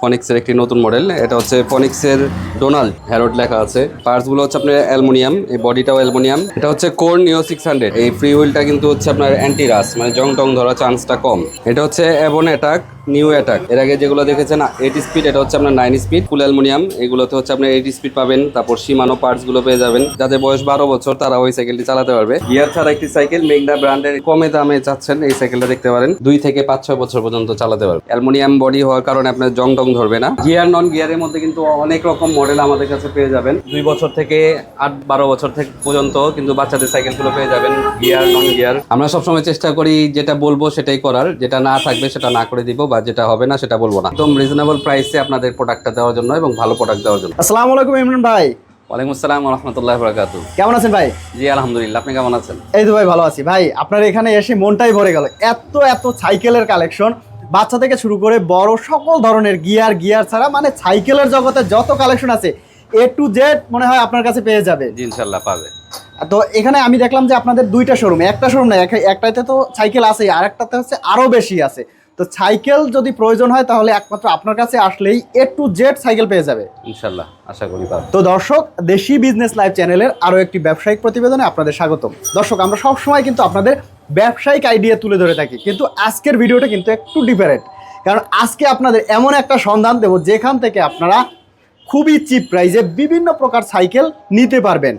ফনিক্সের একটি নতুন মডেল এটা হচ্ছে ফনিক্সের ডোনাল্ড হ্যারোড লেখা আছে। পার্টসগুলো হচ্ছে আপনার অ্যালুমিনিয়াম, এই বডিটাও অ্যালুমিনিয়াম। এটা হচ্ছে কোর নিও সিক্স হান্ড্রেড। এই ফ্রি হুইলটা কিন্তু হচ্ছে আপনার অ্যান্টি রাস মানে জং টং ধরার চান্সটা কম। এটা হচ্ছে অ্যাবন অ্যাটাক, নিউ অ্যাটাক। এর আগে যেগুলো দেখেছেন এইট স্পিড এটা হচ্ছে আপনার নাইন স্পিড ফুল অ্যালুমিনিয়াম। এগুলোতে হচ্ছে আপনার এইট স্পিড পাবেন, তারপর সীমানো পার্টসগুলো পেয়ে যাবেন। যাদের বয়স বারো বছর, তারা ওই সাইকেলটি চালাতে পারবে। গিয়ার ছাড়া একটি সাইকেল মেঘনা ব্র্যান্ডের কমে দামে চাচ্ছেন, এই সাইকেলটা দেখতে পারেন। দুই থেকে পাঁচ, ছয় বছর পর্যন্ত চালাতে পারবে। অ্যালুমিনিয়াম বডি হওয়ার কারণে আপনার জং টং ধরবে না। গিয়ার নন গিয়ারের মধ্যে কিন্তু অনেক রকম মডেল আমাদের কাছে পেয়ে যাবেন। দুই বছর থেকে আট বারো বছর থেকে পর্যন্ত কিন্তু বাচ্চাদের সাইকেলগুলো পেয়ে যাবেন গিয়ার নন গিয়ার আমরা সবসময় চেষ্টা করি যেটা বলব সেটাই করার যেটা না থাকবে সেটা না করে দিব বা যেটা হবে না সেটা বলব না। একদম রিজনেবল প্রাইসে আপনাদের প্রোডাক্টটা দেওয়ার জন্য এবং ভালো প্রোডাক্ট দেওয়ার জন্য। আসসালামু আলাইকুম ইমরান ভাই। ওয়ালাইকুম আসসালাম রহমতুল্লাহ বরাকাতু কেমন আছেন ভাই? জি আলহামদুলিল্লাহ। আপনি কেমন আছেন? এই তো ভাই ভালো আছি। ভাই আপনার এখানে এসে মনটাই ভরে গেল। এত এত সাইকেলের কালেকশন বাচ্চা থেকে শুরু করে বড় সকল ধরনের গিয়ার গিয়ার ছাড়া মানে সাইকেলের জগতে যত কালেকশন আছে এ টু জেড মনে হয় আপনার কাছে পেয়ে যাবে। ইনশাল্লাহ পাবে। তো এখানে আমি দেখলাম যে আপনাদের দুইটা শোরুম একটা শোরুম না একটাতে তো সাইকেল আছে আর একটাতে হচ্ছে আরও বেশি আছে। তো সাইকেল যদি প্রয়োজন হয় তাহলে একমাত্র আপনার কাছে আসলেই এ টু জেড সাইকেল পেয়ে যাবে। ইনশাল্লাহ আশা করি তো দর্শক দেশি বিজনেস লাইভ চ্যানেলের আরও একটি ব্যবসায়িক প্রতিবেদনে আপনাদের স্বাগতম। দর্শক আমরা সবসময় কিন্তু আপনাদের ব্যবসায়িক আইডিয়া তুলে ধরে থাকি। কিন্তু আজকের ভিডিওটা কিন্তু একটু ডিফারেন্ট কারণ আজকে আপনাদের এমন একটা সন্ধান দেব, যেখান থেকে আপনারা খুবই চিপ প্রাইজে বিভিন্ন প্রকার সাইকেল নিতে পারবেন।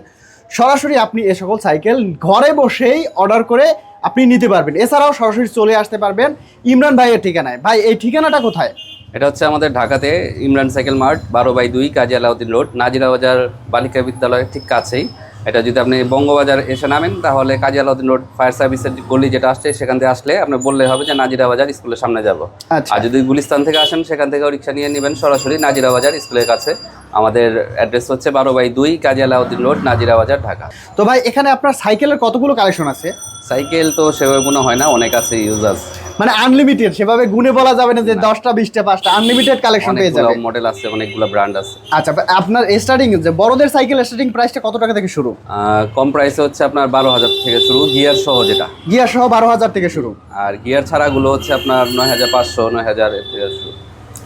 সরাসরি আপনি এ সকল সাইকেল ঘরে বসেই অর্ডার করে আপনি নিতে পারবেন। এছাড়াও সরাসরি চলে আসতে পারবেন ইমরান ভাইয়ের ঠিকানায়। ভাই, এই ঠিকানাটা কোথায়? এটা হচ্ছে আমাদের ঢাকাতে ইমরান সাইকেল মার্ট, বারো বাই দুই, কাজী আলাউদ্দিন রোড, নাজিরা বাজার, বালিকা বিদ্যালয়ের ঠিক কাছেই। এটা যদি আপনি বঙ্গবাজার এসে নামেন তাহলে কাজী আলাউদ্দিন রোড ফায়ার সার্ভিসের গলি যেটা আসছে সেখান থেকে আসলে আপনি বললে হবে যে নাজিরা বাজার স্কুলের সামনে যাব। আচ্ছা। আর যদি গুলিস্তান থেকে আসেন সেখান থেকেও রিক্সা নিয়ে নেবেন সরাসরি নাজিরা বাজার স্কুলের কাছে। আমাদের অ্যাড্রেস হচ্ছে বারো বাই দুই কাজী আলাউদ্দিন রোড নাজিরা বাজার ঢাকা। তো ভাই এখানে আপনার সাইকেলের কতগুলো কালেকশন আছে? সাইকেল তো সেভাবে মনে হয় না অনেক আছে ইউজার্স মানে আনলিমিটেড সেভাবে গুনে বলা যাবে না যে দশটা বিশটা পাঁচটা আনলিমিটেড কালেকশন পেয়ে যাবে। মডেল আছে অনেকগুলো ব্র্যান্ড আছে। আচ্ছা আপনার স্টার্টিং যে বড়দের সাইকেল স্টার্টিং প্রাইসটা কত টাকা থেকে শুরু? কম প্রাইসে হচ্ছে আপনার বারো হাজার থেকে শুরু গিয়ার সহ যেটা। গিয়ার সহ বারো হাজার থেকে শুরু। আর গিয়ার ছাড়াগুলো হচ্ছে আপনার নয় হাজার পাঁচশো নয় হাজার থেকে শুরু।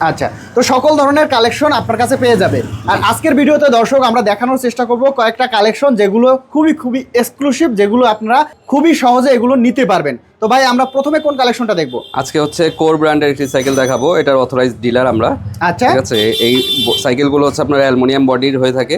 আচ্ছা তো সকল ধরনের কালেকশন আপনার কাছে পেয়ে যাবে আর আজকের ভিডিওতে দর্শক আমরা দেখানোর চেষ্টা করব কয়েকটা কালেকশন যেগুলো খুবই খুবই এক্সক্লুসিভ যেগুলো আপনারা খুবই সহজে এগুলো নিতে পারবেন। তো ভাই আমরা প্রথমে কোন কালেকশনটা দেখব? আজকে হচ্ছে কোর ব্র্যান্ডের একটি সাইকেল দেখাবো। এটার অথরাইজ ডিলার আমরা। আচ্ছা। ঠিক আছে? এই সাইকেলগুলো হচ্ছে আপনার অ্যালুমিনিয়াম বডির হয়ে থাকে।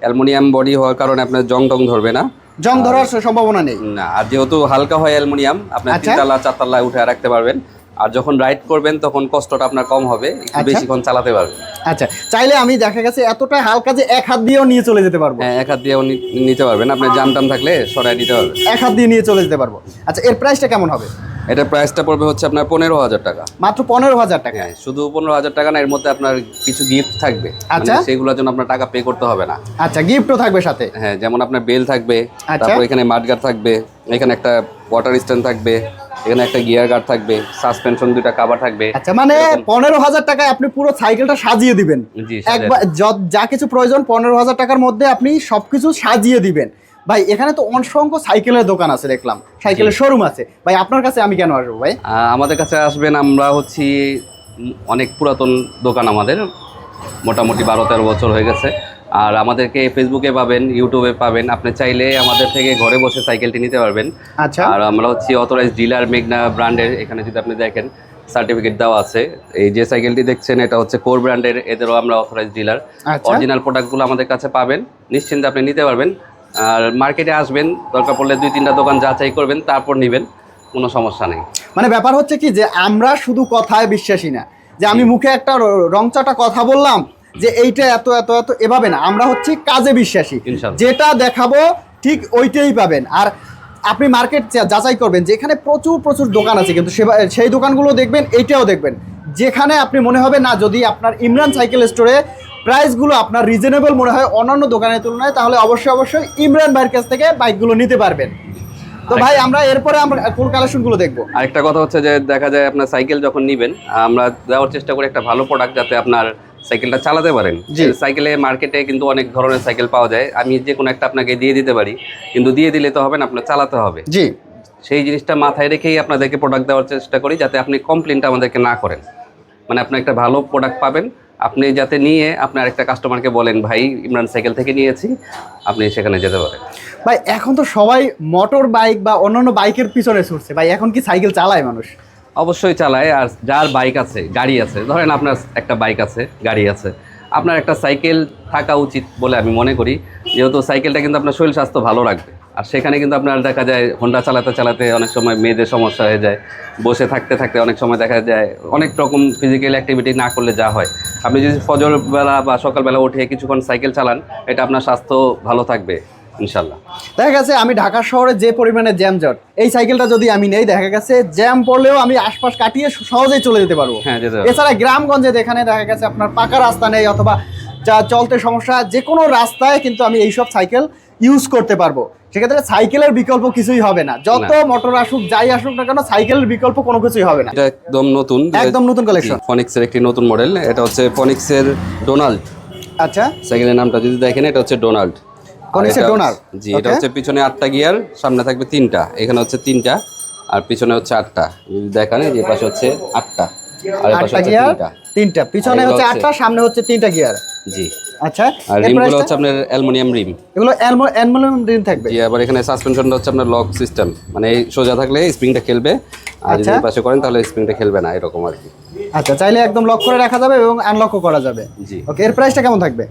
অ্যালুমিনিয়াম বডি হওয়ার কারণে আপনার জং টং ধরবে না। জং ধরার সম্ভাবনা নেই। না আর যেহেতু হালকা হয় অ্যালুমিনিয়াম আপনি আচ্ছা। তিনতলা চারতলায় উঠে রাখতে পারবেন। আর যখন রাইড করবেন তখন কষ্টটা আপনার কম হবে একটু আচ্ছা। বেশিক্ষণ চালাতে পারবেন। আচ্ছা চাইলে আমি দেখা গেছে এতটা হালকা যে এক হাত দিয়েও নিয়ে চলে যেতে পারব। হ্যাঁ এক হাত দিয়েও নিতে পারবেন। আপনি জাম টাম থাকলে সরাই নিতে পারবেন। এক হাত দিয়ে নিয়ে চলে যেতে পারব। আচ্ছা এর প্রাইসটা কেমন হবে? এটার প্রাইসটা পড়বে হচ্ছে আপনার পনেরো হাজার টাকা। মাত্র পনেরো হাজার টাকা। হ্যাঁ শুধু পনেরো হাজার টাকা না এর মধ্যে আপনার কিছু গিফট থাকবে। আচ্ছা। মানে সেগুলোর জন্য আপনার টাকা পে করতে হবে না। আচ্ছা গিফটও থাকবে সাথে? হ্যাঁ যেমন আপনার বেল থাকবে আচ্ছা। তারপর এখানে মাঠগার থাকবে এখানে একটা ওয়াটার স্ট্যান্ড থাকবে এখানে একটা গিয়ার গার্ড থাকবে সাসপেনশন দুইটা কাভার থাকবে। আচ্ছা মানে পনেরো হাজার টাকায় আপনি পুরো সাইকেলটা সাজিয়ে দিবেন। একবার যা কিছু প্রয়োজন পনেরো হাজার টাকার মধ্যে আপনি সবকিছু সাজিয়ে দিবেন। ভাই এখানে তো অসংখ্য সাইকেলের দোকান আছে দেখলাম। সাইকেলের শোরুম আছে। ভাই আপনার কাছে আমি কেন আসব ভাই? আমাদের কাছে আসবেন আমরা হচ্ছি অনেক পুরাতন দোকান আমাদের মোটামুটি বারো তেরো বছর হয়ে গেছে। আর আমাদেরকে ফেসবুকে পাবেন ইউটিউবে পাবেন। আপনি চাইলে আমাদের থেকে ঘরে বসে সাইকেলটি নিতে পারবেন। আচ্ছা। আর আমরা হচ্ছি অথরাইজ ডিলার মেঘনা ব্র্যান্ডের এখানে যদি আপনি দেখেন সার্টিফিকেট দেওয়া আছে। এই যে সাইকেলটি দেখছেন এটা হচ্ছে কোর ব্র্যান্ডের এদেরও আমরা অথরাইজ ডিলার অরিজিনাল প্রোডাক্টগুলো আমাদের কাছে পাবেন। নিশ্চিন্তে আপনি নিতে পারবেন। আর মার্কেটে আসবেন দরকার পড়লে দুই তিনটা দোকান যাচাই করবেন তারপর নেবেন কোনো সমস্যা নেই। মানে ব্যাপার হচ্ছে কি যে আমরা শুধু কথায় বিশ্বাসী না যে আমি মুখে একটা রংচাটা কথা বললাম যে এইটা এত এত এত এভাবে না আমরা হচ্ছি কাজে বিশ্বাসী। যেটা দেখাবো ঠিক ওইটাই পাবেন। আর আপনি মার্কেট যাচাই করবেন যেখানে প্রচুর প্রচুর দোকান আছে কিন্তু সেই দোকানগুলো দেখবেন এইটাও দেখবেন। যেখানে আপনি মনে হবে না যদি আপনার ইমরান সাইকেল স্টোরে প্রাইসগুলো আপনার রিজনেবল মনে হয় অন্যান্য দোকানের তুলনায় তাহলে অবশ্যই অবশ্যই ইমরান ভাইয়ের কাছ থেকে বাইকগুলো নিতে পারবেন। তো ভাই আমরা এরপরে আমরা কোন কালেকশনগুলো দেখব। আরেকটা কথা হচ্ছে যে দেখা যায় আপনার সাইকেল যখন নিবেন আমরা দেওয়ার চেষ্টা করি একটা ভালো প্রোডাক্ট যাতে আপনার সাইকেলটা চালাতে পারেন। সাইকেলে মার্কেটে কিন্তু অনেক ধরনের সাইকেল পাওয়া যায়। আমি যে কোনো একটা আপনাকে দিয়ে দিতে পারি কিন্তু দিয়ে দিলে তো হবে না আপনার চালাতে হবে। জি। সেই জিনিসটা মাথায় রেখেই আপনাদেরকে প্রোডাক্ট দেওয়ার চেষ্টা করি যাতে আপনি কমপ্লেনটা আমাদেরকে না করেন। মানে আপনি একটা ভালো প্রোডাক্ট পাবেন আপনি যাতে নিয়ে আপনার একটা কাস্টমারকে বলেন ভাই ইমরান সাইকেল থেকে নিয়েছি আপনি সেখানে যেতে পারেন। ভাই এখন তো সবাই মোটর বাইক বা অন্যান্য বাইকের পিছনে ছুটছে। ভাই এখন কি সাইকেল চালায় মানুষ? অবশ্যই চালায় আর যার বাইক আছে গাড়ি আছে ধরেন আপনার একটা বাইক আছে গাড়ি আছে আপনার একটা সাইকেল থাকা উচিত বলে আমি মনে করি। যেহেতু সাইকেলটা কিন্তু আপনার শরীর স্বাস্থ্য ভালো রাখবে। আর সেখানে কিন্তু আপনার দেখা যায় হোন্ডা চালাতে চালাতে অনেক সময় মেয়েদের সমস্যা হয়ে যায় বসে থাকতে থাকতে অনেক সময় দেখা যায় অনেক রকম ফিজিক্যাল অ্যাক্টিভিটি না করলে যা হয়। আপনি যদি ফজরবেলা বা সকালবেলা উঠে কিছুক্ষণ সাইকেল চালান এটা আপনার স্বাস্থ্য ভালো থাকবে ইনশাল্লাহ দেখা গেছে আমি ঢাকা শহরে যে পরিমাণে জ্যাম জট এই সাইকেলটা যদি আমি নেই দেখা গেছে জ্যাম পড়লেও আমি আশপাশ কাটিয়ে সহজেই চলে যেতে পারব। হ্যাঁ এছাড়া গ্রামগঞ্জে যেখানে দেখা গেছে আপনার পাকা রাস্তা নেই অথবা যা চলতে সমস্যা যে কোনো রাস্তায় কিন্তু আমি এইসব সাইকেল ইউজ করতে পারব। সেক্ষেত্রে সাইকেলের বিকল্প কিছুই হবে না। যত মোটর আসুক যাই আসুক না কেন সাইকেলের বিকল্প কোনো কিছুই হবে না। এটা একদম নতুন। একদম নতুন কালেকশন ফনিক্সের একটি নতুন মডেল এটা হচ্ছে ফনিক্সের ডোনাল্ড আচ্ছা। সাইকেলের নামটা যদি দেখেন এটা হচ্ছে ডোনাল্ড ফনিক্সের ডোনাল্ড, জি এটা হচ্ছে পিছনে আটটা গিয়ার সামনে থাকবে তিনটা। এখানে হচ্ছে তিনটা আর পিছনে হচ্ছে আটটা। যদি দেখেন এই যে পাশে হচ্ছে আটটা আর এই পাশে তিনটা। তিনটা। পিছনে হচ্ছে- আটটা সামনে হচ্ছে তিনটা গিয়ার জি। আচ্ছা আর রিমগুলো হচ্ছে আপনার অ্যালুমিনিয়াম রিম। এগুলো অ্যালুমিনিয়াম রিম থাকবে। জি আবার এখানে সাসপেনশনটা হচ্ছে আপনার লক সিস্টেম মানে সোজা থাকলে স্প্রিংটা খেলবে আর যদি আচ্ছা। পাশে করেন তাহলে স্প্রিংটা খেলবে না এরকম আর কি। আচ্ছা চাইলে একদম লক করে রাখা যাবে এবং আনলকও করা যাবে। জি। ওকে এর প্রাইসটা কেমন থাকবে?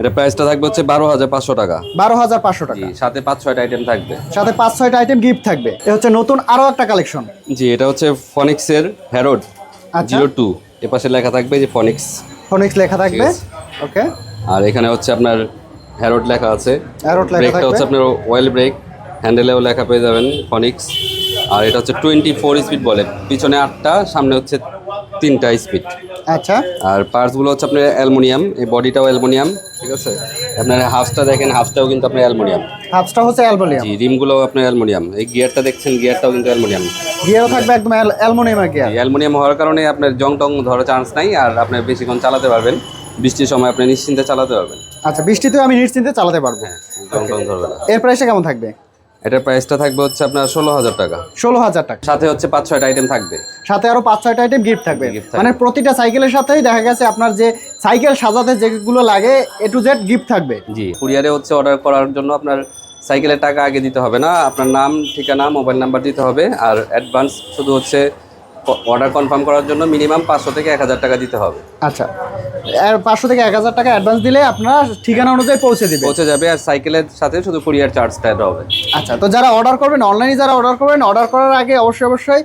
এটা প্রাইসটা থাকবে হচ্ছে বারো হাজার পাঁচশো টাকা। বারো হাজার পাঁচশো টাকা। সাথে পাঁচ ছয়টা আইটেম থাকবে। সাথে পাঁচ ছয়টা আইটেম গিফট থাকবে। হচ্ছে নতুন আরও একটা কালেকশন জি এটা হচ্ছে ফনিক্সের হ্যারোড। জিরো টু এ পাশে লেখা থাকবে যে ফনিক্স ফোনিক্স লেখা থাকবে। ওকে আর এখানে হচ্ছে আপনার হ্যারোড লেখা আছে। Harrod লেখা ব্রেকটা। হচ্ছে আপনার ওয়েল ব্রেক হ্যান্ডেলেও লেখা পেয়ে যাবেন ফনিক্স আর এটা হচ্ছে টোয়েন্টি ফোর স্পিড বলে। পিছনে আটটা সামনে হচ্ছে তিনটা স্পিড আচ্ছা। আর পার্টসগুলো হচ্ছে আপনার অ্যালুমিনিয়াম এই বডিটাও অ্যালুমিনিয়াম ঠিক আছে? আপনার হাফসটা দেখেন হাফসটাও কিন্তু আপনার অ্যালুমিনিয়াম। হাফসটা হচ্ছে অ্যালুমিনিয়াম। জি রিমগুলোও আপনার অ্যালুমিনিয়াম। এই গিয়ারটা দেখছেন গিয়ারটাও কিন্তু অ্যালুমিনিয়াম। গিয়ারও থাকবে একদম অ্যালুমিনিয়ামের গিয়ার অ্যালুমিনিয়াম হওয়ার কারণে আপনার জং টং ধরার চান্স নাই আর আপনার বেশিক্ষণ চালাতে পারবেন। বৃষ্টির সময় আপনি নিশ্চিন্তে চালাতে পারবেন। আচ্ছা বৃষ্টিতেও আমি নিশ্চিন্তে চালাতে পারব। হ্যাঁ এর প্রাইসটা কেমন থাকবে? এটার প্রাইসটা থাকবে হচ্ছে আপনার ষোলো হাজার টাকা। ষোলো হাজার টাকা। সাথে হচ্ছে পাঁচ ছয়টা আইটেম থাকবে। সাথে আরও পাঁচ ছয়টা আইটেম গিফট থাকবে। মানে প্রতিটা সাইকেলের সাথেই দেখা গেছে আপনার যে সাইকেল সাজাতে যেগুলো লাগে এ টু জেড গিফট থাকবে। জি কুরিয়ারে হচ্ছে অর্ডার করার জন্য আপনার সাইকেলের টাকা আগে দিতে হবে না। আপনার নাম ঠিকানা মোবাইল নাম্বার দিতে হবে। আর অ্যাডভান্স শুধু হচ্ছে অর্ডার কনফার্ম করার জন্য মিনিমাম পাঁচশো থেকে এক হাজার টাকা দিতে হবে। আচ্ছা। পাঁচশো থেকে এক হাজার টাকা অ্যাডভান্স দিলে আপনারা ঠিকানা অনুযায়ী পৌঁছে দিবে। পৌঁছে যাবে আর সাইকেলের সাথে শুধু কুরিয়ার চার্জটা হবে। আচ্ছা তো যারা অর্ডার করবেন অনলাইনে যারা অর্ডার করবেন অর্ডার করার আগে অবশ্যই অবশ্যই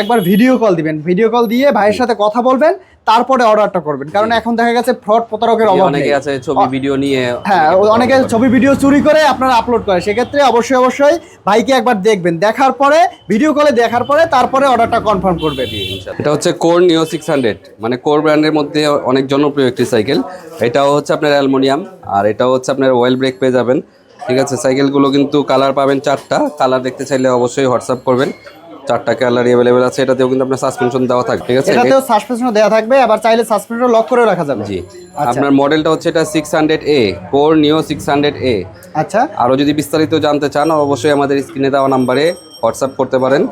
একবার ভিডিও কল দিবেন। ভিডিও কল দিয়ে ভাইয়ের সাথে কথা বলবেন তারপরে অর্ডারটা করবেন। কারণ এখন দেখা গেছে ফ্রড প্রতারকের অভাব অনেকে আছে ছবি ভিডিও নিয়ে হ্যাঁ অনেকে ছবি ভিডিও চুরি করে আপনারা আপলোড করে। সেক্ষেত্রে অবশ্যই অবশ্যই ভাইকে একবার দেখবেন। দেখার পরে ভিডিও কলে দেখার পরে তারপরে অর্ডারটা কনফার্ম করবেন। এটা হচ্ছে কোর নিও সিক্স হান্ড্রেড মানে কোর ব্র্যান্ডের মধ্যে অনেক জনপ্রিয় একটি সাইকেল এটাও হচ্ছে আপনার অ্যালুমিনিয়াম আর এটাও হচ্ছে আপনার ওয়েল ব্রেক পেয়ে যাবেন। ঠিক আছে? সাইকেলগুলো কিন্তু কালার পাবেন চারটা। কালার দেখতে চাইলে অবশ্যই হোয়াটসঅ্যাপ করবেন। চারটা কালার অ্যাভেলেবেল আছে এটাতেও কিন্তু আপনার সাসপেনশন দেওয়া থাকবে ঠিক আছে? এটাতেও সাসপেনশন দেওয়া থাকবে আবার চাইলে সাসপেনশন লক করে রাখা যাবে। জি। আচ্ছা। আপনার মডেলটা হচ্ছে এটা six hundred A core neo six hundred A আচ্ছা। আরও যদি বিস্তারিত জানতে চান অবশ্যই আমাদের স্ক্রিনে দেওয়া নম্বরে হোয়াটসঅ্যাপ করতে পারেন।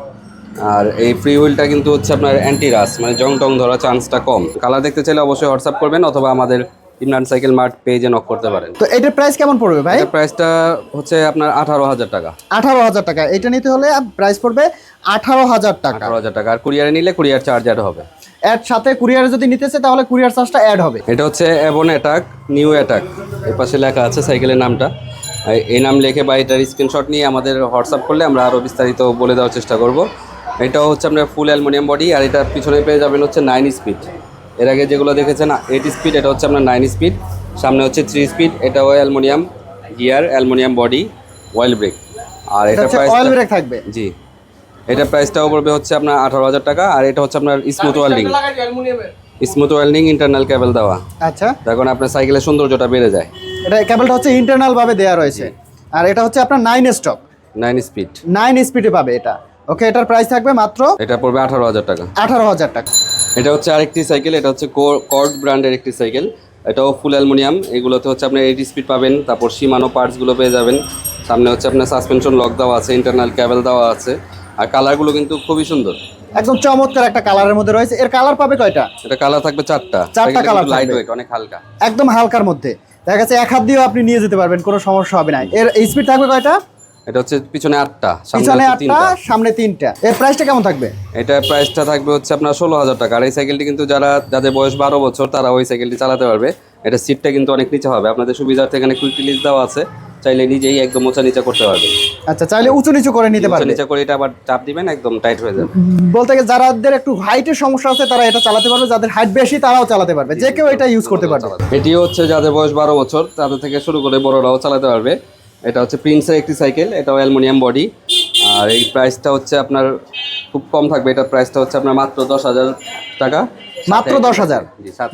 আর এই ফ্রি হুইলটা কিন্তু হচ্ছে আপনার অ্যান্টি রাস মানে জং টং ধরার চান্সটা কম। কালার দেখতে চাইলে অবশ্যই হোয়াটসঅ্যাপ করবেন অথবা আমাদের ইমরান সাইকেল মার্ট পেজে নক করতে পারেন। তো এটার প্রাইস কেমন পড়বে ভাই? এটার প্রাইসটা হচ্ছে আপনার আঠারো হাজার টাকা। আঠারো হাজার টাকা। এটা নিতে হলে প্রাইস পড়বে আঠারো হাজার টাকা। আঠারো হাজার টাকা। আর কুরিয়ারে নিলে কুরিয়ার চার্জ অ্যাড হবে। অ্যাড সাথে কুরিয়ারে যদি নিতে নিতেছে তাহলে কুরিয়ার চার্জটা অ্যাড হবে। এটা হচ্ছে অ্যাবন অ্যাটাক নিউ অ্যাটাক এর পাশে লেখা আছে সাইকেলের নামটা। এই নাম লিখে বা এটার স্ক্রিনশট নিয়ে আমাদের হোয়াটসঅ্যাপ করলে আমরা আরও বিস্তারিত বলে দেওয়ার চেষ্টা করব। এটা হচ্ছে আপনার ফুল অ্যালুমিনিয়াম বডি আর এটা পিছনে পেয়ে যাবেন হচ্ছে নাইন স্পিড এর আগে যেগুলো দেখেছেন এইট স্পিড এটা হচ্ছে আপনার নাইন স্পিড সামনে হচ্ছে থ্রি স্পিড এটা এটাও aluminium gear aluminium body oil brake আর এটা প্রাইস অয়েল ব্রেক থাকবে। জি। এটা প্রাইসটাও পড়বে হচ্ছে আপনার আঠারো হাজার টাকা আর এটা হচ্ছে আপনার smooth welding smooth welding internal cable দেওয়া। আচ্ছা। তখন আপনার সাইকেলের সৌন্দর্যটা বেড়ে যায়। এটা কেবলটা হচ্ছে ইন্টারনাল ভাবে দেওয়া রয়েছে। আর এটা হচ্ছে আপনার nine stock nine speed nine স্পিডে পাবে এটা। ওকে এটার প্রাইস থাকবে মাত্র এটা পড়বে আঠারো হাজার টাকা। আঠারো হাজার টাকা। এটা হচ্ছে আরেকটি সাইকেল এটা হচ্ছে কর্ড ব্র্যান্ডের একটি সাইকেল। এটাও ফুল অ্যালুমিনিয়াম এগুলোতে হচ্ছে আপনার এইট স্পিড পাবেন তারপর সীমানো পার্টসগুলো পেয়ে যাবেন। সামনে হচ্ছে আপনার সাসপেনশন লক দেওয়া আছে ইন্টারনাল ক্যাবেল দেওয়া আছে আর কালারগুলো কিন্তু খুবই সুন্দর। একদম চমৎকার একটা কালারের মধ্যে রয়েছে। এর কালার পাবে কয়টা? এটা কালার থাকবে চারটা। চারটা কালার লাইট। ওয়েট অনেক হালকা। একদম হালকার মধ্যে। দেখা যাচ্ছে এক হাত দিয়েও আপনি নিয়ে যেতে পারবেন কোনো সমস্যা হবে না। এর স্পিড থাকবে কয়টা? এটা হচ্ছে পিছনে আটটা সামনে পিছনে আটটা সামনে তিনটা। এর প্রাইসটা কেমন থাকবে? এটা প্রাইসটা থাকবে হচ্ছে আপনার ষোলো হাজার টাকা। আর এই সাইকেলটি কিন্তু যারা যাদের বয়স বারো বছর তারা ওই সাইকেলটি চালাতে পারবে। এটা সিটটা কিন্তু অনেক নিচে হবে। আপনাদের সুবিধার্থে এখানে কুইক রিলিজ দেওয়া আছে। চাইলে নিজেই একদম মোচা নিচে করতে পারবে। আচ্ছা চাইলে উঁচু নিচু করে নিতে পারবে। নিচে করে এটা আবার চাপ দিবেন একদম টাইট হয়ে যাবে। বলতে গেলে যাদের একটু হাইটের সমস্যা আছে তারা এটা চালাতে পারবে। যাদের হাইট বেশি তারাও চালাতে পারবে। যে কেউ এটা ইউজ করতে পারবে। এটিও হচ্ছে যাদের বয়স বারো বছর তাদের থেকে শুরু করে বড়রাও চালাতে পারবে। এটা হচ্ছে প্রিন্সের একটি সাইকেল এটাও অ্যালুমিনিয়াম বডি। আর এই প্রাইসটা হচ্ছে আপনার খুব কম থাকবে এটার প্রাইসটা হচ্ছে আপনার মাত্র দশ হাজার টাকা। মাত্র দশ হাজার?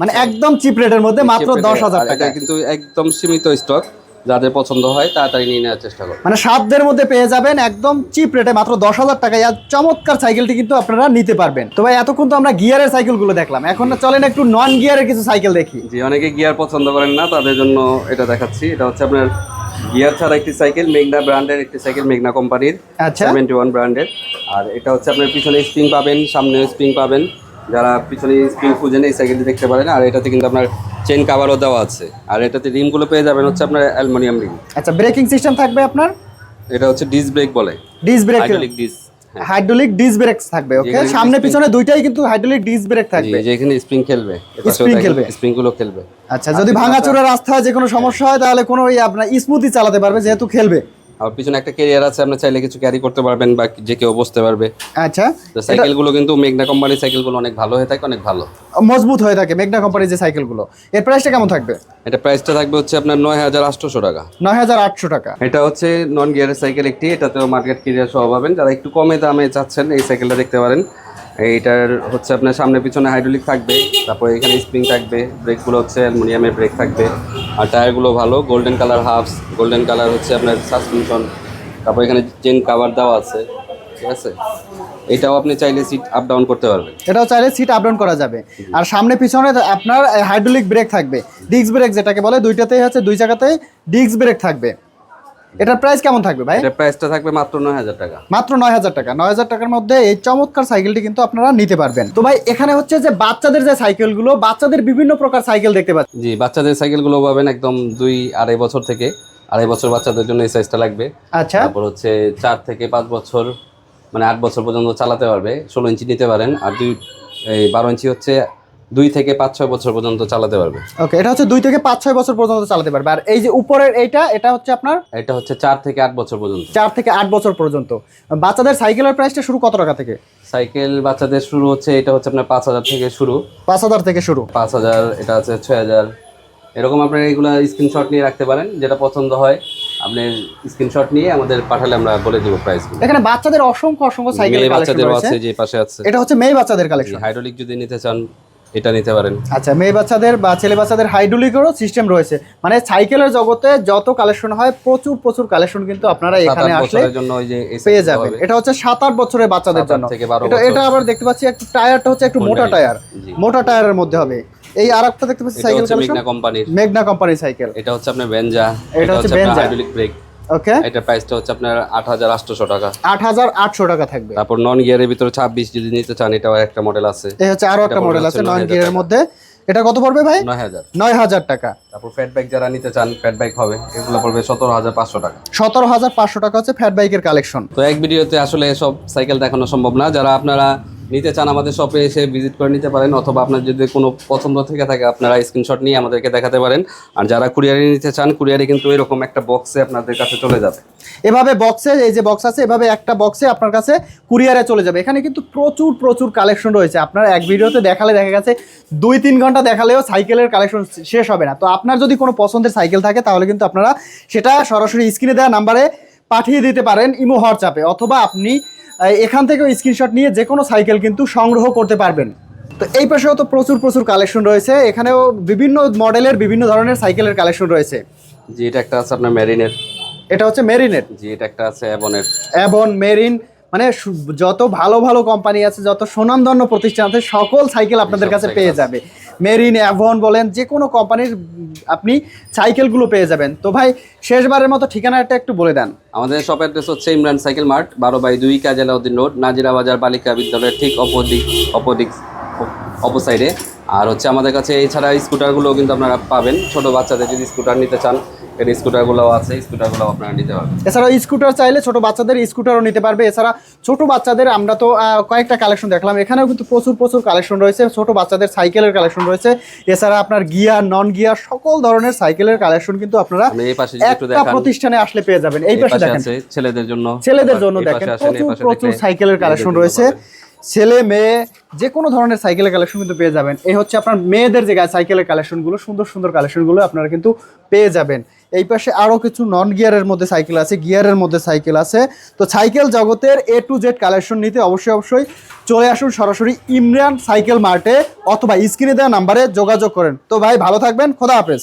মানে একদম চিপ রেটের মধ্যে মাত্র দশ হাজার টাকা কিন্তু একদম সীমিত স্টক যাদের পছন্দ হয় তাড়াতাড়ি নিয়ে নেওয়ার চেষ্টা করুন। মানে সাধ্যের মধ্যে পেয়ে যাবেন একদম চিপ রেটে মাত্র দশ হাজার টাকায়। আর চমৎকার সাইকেলটি কিন্তু আপনারা নিতে পারবেন। তো ভাই এতক্ষণ তো আমরা গিয়ারের সাইকেলগুলো দেখলাম। এখন না চলেন একটু নন গিয়ারের কিছু সাইকেল দেখি। যে অনেকে গিয়ার পছন্দ করেন না তাদের জন্য এটা দেখাচ্ছি। এটা হচ্ছে আপনার গিয়ার ছাড়া একটি সাইকেল মেঘনা ব্র্যান্ডের একটি সাইকেল মেঘনা কোম্পানির সেভেন্টি ওয়ান ব্র্যান্ডের আর এটা হচ্ছে আপনার পিছনে স্প্রিং পাবেন সামনে স্প্রিং পাবেন। যারা পিছনে স্প্রিং খুঁজেন এই সাইকেলটি দেখতে পারেন। আর এটাতে কিন্তু আপনার চেন কাভারও দেওয়া আছে। আর এটাতে রিমগুলো পেয়ে যাবেন হচ্ছে আপনার অ্যালুমিনিয়াম রিম আচ্ছা ব্রেকিং সিস্টেম থাকবে আপনার? এটা হচ্ছে ডিস ব্রেক বলে। Disc brake disc hydraulic disc brake থাকবে ওকে সামনে পিছনে দুইটাই কিন্তু হাইড্রোলিক ডিস ব্রেক থাকবে। যে এখানে স্প্রিং খেলবে স্প্রিং খেলবে। স্প্রিংগুলো খেলবে। আচ্ছা যদি ভাঙাচোরা রাস্তা যে কোনো সমস্যা হয় তাহলে কোনো ওই আপনার স্মুথই চালাতে পারবে যেহেতু খেলবে। আর পিছনে একটা ক্যারিয়ার আছে আপনি চাইলে কিছু ক্যারি করতে পারবেন বা যে কেউ বসতে পারবে। আচ্ছা। তো সাইকেলগুলো কিন্তু মেঘনা কোম্পানির সাইকেলগুলো অনেক ভালো হয়ে থাকে অনেক ভালো। মজবুত হয়ে থাকে মেঘনা কোম্পানির যে সাইকেলগুলো এর প্রাইসটা কেমন থাকবে? এটা প্রাইসটা থাকবে হচ্ছে আপনার নয় হাজার আটশোশো টাকা। নয় হাজার আটশো টাকা। এটা হচ্ছে নন গিয়ারের সাইকেল একটি এটাতেও মার্কেট ক্যারিয়ার সহ পাবেন। যারা একটু কমে দামে চাচ্ছেন এই সাইকেলটা দেখতে পারেন। এইটার হচ্ছে আপনার সামনে পিছনে হাইড্রোলিক থাকবে, তারপরে এখানে স্প্রিং থাকবে, ব্রেকগুলো হচ্ছে অ্যালুমিনিয়ামের ব্রেক থাকবে, আর টায়ারগুলো ভালো গোল্ডেন কালার হাফস গোল্ডেন কালার হচ্ছে আপনার সাসপেনশন তারপর এখানে চেন কাভার দেওয়া আছে, ঠিক আছে? এটাও আপনি চাইলে সিট আপ ডাউন করতে পারবেন। এটাও চাইলে সিট আপ ডাউন করা যাবে। আর সামনে পিছনে আপনার হাইড্রোলিক ব্রেক থাকবে। ডিস্ক ব্রেক যেটাকে বলে, দুইটাতেই হচ্ছে, দুই জায়গাতেই ডিস্ক ব্রেক থাকবে। এটার প্রাইস কেমন থাকবে ভাই? এটার প্রাইসটা থাকবে মাত্র নয় হাজার টাকা। মাত্র নয় হাজার টাকা। নয় হাজার টাকার মধ্যে এই চমৎকার সাইকেলটি কিন্তু আপনারা নিতে পারবেন। তো ভাই এখানে হচ্ছে যে বাচ্চাদের যে সাইকেলগুলো বাচ্চাদের বিভিন্ন প্রকার সাইকেল দেখতে পাচ্ছি। জি বাচ্চাদের সাইকেলগুলো পাবেন একদম দুই আড়াই বছর থেকে আড়াই বছর বাচ্চাদের জন্য এই সাইজটা লাগবে। আচ্ছা। তারপর হচ্ছে চার থেকে পাঁচ বছর মানে আট বছর পর্যন্ত চালাতে পারবে ষোলো ইঞ্চি নিতে পারেন। আর দুই এই বারো ইঞ্চি হচ্ছে দুই থেকে পাঁচ ছয় বছর পর্যন্ত চালাতে পারবে। ওকে এটা হচ্ছে দুই থেকে পাঁচ ছয় বছর পর্যন্ত চালাতে পারবে। আর এই যে উপরের এইটা এটা হচ্ছে আপনার? এটা হচ্ছে চার থেকে আট বছর পর্যন্ত। চার থেকে আট বছর পর্যন্ত। বাচ্চাদের সাইকেলের প্রাইসটা শুরু কত টাকা থেকে? সাইকেল বাচ্চাদের শুরু হচ্ছে এটা হচ্ছে আপনার পাঁচ হাজার থেকে শুরু। পাঁচ হাজার থেকে শুরু। পাঁচ হাজার এটা আছে ছয় হাজার। এরকম আপনার এইগুলো স্ক্রিনশট নিয়ে রাখতে পারেন যেটা পছন্দ হয়। আপনি স্ক্রিনশট নিয়ে আমাদের পাঠালে আমরা বলে দিব প্রাইস এখানে বাচ্চাদের অসংখ্য অসংখ্য সাইকেল রয়েছে। আছে যে পাশে আছে। এটা হচ্ছে মেয়ে বাচ্চাদের কালেকশন হাইড্রোলিক যদি নিতে চান এটা নিতে পারেন। আচ্ছা মেয়ে বাচ্চাদের বা ছেলে বাচ্চাদের হাইড্রোলিকেরও সিস্টেম রয়েছে। মানে সাইকেলের জগতে যত কালেকশন হয় প্রচুর প্রচুর কালেকশন কিন্তু আপনারা এখানে আসলে জন্য ওই যে পেয়ে যাবেন। এটা হচ্ছে সাত আট বছরের বাচ্চাদের জন্য। এটা এটা আবার দেখতে পাচ্ছি একটু টায়ারটা হচ্ছে একটু মোটা টায়ার। মোটা টায়ারের মধ্যে হবে। এই আর একটা দেখতে পাচ্ছি সাইকেল মেঘনা কোম্পানির মেঘনা কোম্পানির সাইকেল। এটা হচ্ছে আপনার বেঞ্জা এটা হচ্ছে আপনার হাইড্রোলিক ব্রেক ওকে এটার প্রাইসটা হচ্ছে আপনার আট হাজার আটশোশো টাকা। আট হাজার আটশো টাকা থাকবে। তারপর নন গিয়ারের ভিতরে ছাব্বিশ যদি নিতে চান এটাও একটা মডেল আছে। এই হচ্ছে আরও একটা এটা মডেল আছে নন গিয়ারের মধ্যে। এটা কত পড়বে ভাই? নয় হাজার। নয় হাজার টাকা। তারপর ফ্যাট বাইক যারা নিতে চান ফ্যাট বাইক হবে। এগুলো পড়বে সতেরো হাজার পাঁচশো টাকা। সতেরো হাজার পাঁচশো টাকা হচ্ছে ফ্যাট বাইকের কালেকশন তো এক ভিডিওতে আসলে সব সাইকেল দেখানো সম্ভব না। যারা আপনারা নিতে চান আমাদের শপে এসে ভিজিট করে নিতে পারেন অথবা আপনার যদি কোনো পছন্দ থেকে থাকে, আপনারা স্ক্রিনশট নিয়ে আমাদেরকে দেখাতে পারেন। আর যারা কুরিয়ারে নিতে চান কুরিয়ারে কিন্তু এরকম একটা বক্সে আপনাদের কাছে চলে যাবে। এভাবে বক্সে এই যে বক্স আছে, এভাবে একটা বক্সে আপনার কাছে কুরিয়ারে চলে যাবে। এখানে কিন্তু প্রচুর প্রচুর কালেকশন রয়েছে। আপনার এক ভিডিওতে দেখালে দেখা গেছে, দুই তিন ঘণ্টা দেখালেও সাইকেলের কালেকশন শেষ হবে না। তো আপনার যদি কোনো পছন্দের সাইকেল থাকে, তাহলে কিন্তু আপনারা সেটা সরাসরি স্ক্রিনে দেওয়া নাম্বারে পাঠিয়ে দিতে পারেন ইমো হোয়াটসঅ্যাপে। অথবা আপনি এখান থেকেও স্ক্রিনশট নিয়ে যে কোনো সাইকেল কিন্তু সংগ্রহ করতে পারবেন। তো এই পাশেও তো প্রচুর প্রচুর কালেকশন রয়েছে। এখানেও বিভিন্ন মডেলের বিভিন্ন ধরনের সাইকেলের কালেকশন রয়েছে। জি এটা একটা আছে আপনার মেরিনের এটা হচ্ছে মেরিনের জি এটা একটা আছে অ্যাবনের অ্যাবন মেরিন মানে যত ভালো ভালো কোম্পানি আছে যত সুনামধন্য প্রতিষ্ঠান আছে সকল সাইকেল আপনাদের কাছে পেয়ে যাবে। মেরিন, অ্যাভন বলেন যে কোনো কোম্পানির আপনি সাইকেলগুলো পেয়ে যাবেন। তো ভাই, শেষবারের মতো ঠিকানাটা একটু বলে দেন। আমাদের শপ অ্যাড্রেস হচ্ছে ইমরান সাইকেল মার্ট, বারো বাই দুই কাজালাউদ্দিন রোড নাজিরা বাজার বালিকা বিদ্যালয়ের ঠিক অপোদিক অপোসাইডে আর হচ্ছে আমাদের কাছে এছাড়া স্কুটারগুলোও কিন্তু আপনারা পাবেন। ছোট বাচ্চাদের যদি স্কুটার নিতে চান এর স্কুটারগুলোও আছে স্কুটারগুলোও আপনারা নিতে পারবেন। এছাড়াও স্কুটার চাইলে ছোট বাচ্চাদের স্কুটারও নিতে পারবে। এছাড়া ছোট বাচ্চাদের আমরা তো কয়েকটা কালেকশন দেখলাম। এখানেও কিন্তু প্রচুর প্রচুর কালেকশন রয়েছে। ছোট বাচ্চাদের সাইকেলের কালেকশন রয়েছে। এছাড়া আপনার গিয়ার নন গিয়ার সকল ধরনের সাইকেলের কালেকশন কিন্তু আপনারা এই পাশে একটা প্রতিষ্ঠানে আসলে পেয়ে যাবেন। এই পাশে দেখেন। ছেলেদের জন্য। ছেলেদের জন্য দেখেন। প্রচুর প্রচুর সাইকেলের কালেকশন রয়েছে। ছেলে, মেয়ে যে কোনো ধরনের সাইকেলের কালেকশন কিন্তু পেয়ে যাবেন। এই হচ্ছে আপনার মেয়েদের যে সাইকেলের কালেকশনগুলো সুন্দর সুন্দর কালেকশনগুলো আপনারা কিন্তু পেয়ে যাবেন। এই পাশে আরও কিছু নন গিয়ারের মধ্যে সাইকেল আছে গিয়ারের মধ্যে সাইকেল আছে। তো সাইকেল জগতের এ টু জেড কালেকশন নিতে অবশ্যই অবশ্যই চলে আসুন সরাসরি ইমরান সাইকেল মার্টে অথবা স্ক্রিনে দেওয়া নাম্বারে যোগাযোগ করেন। তো ভাই, ভালো থাকবেন, খোদা হাফেজ।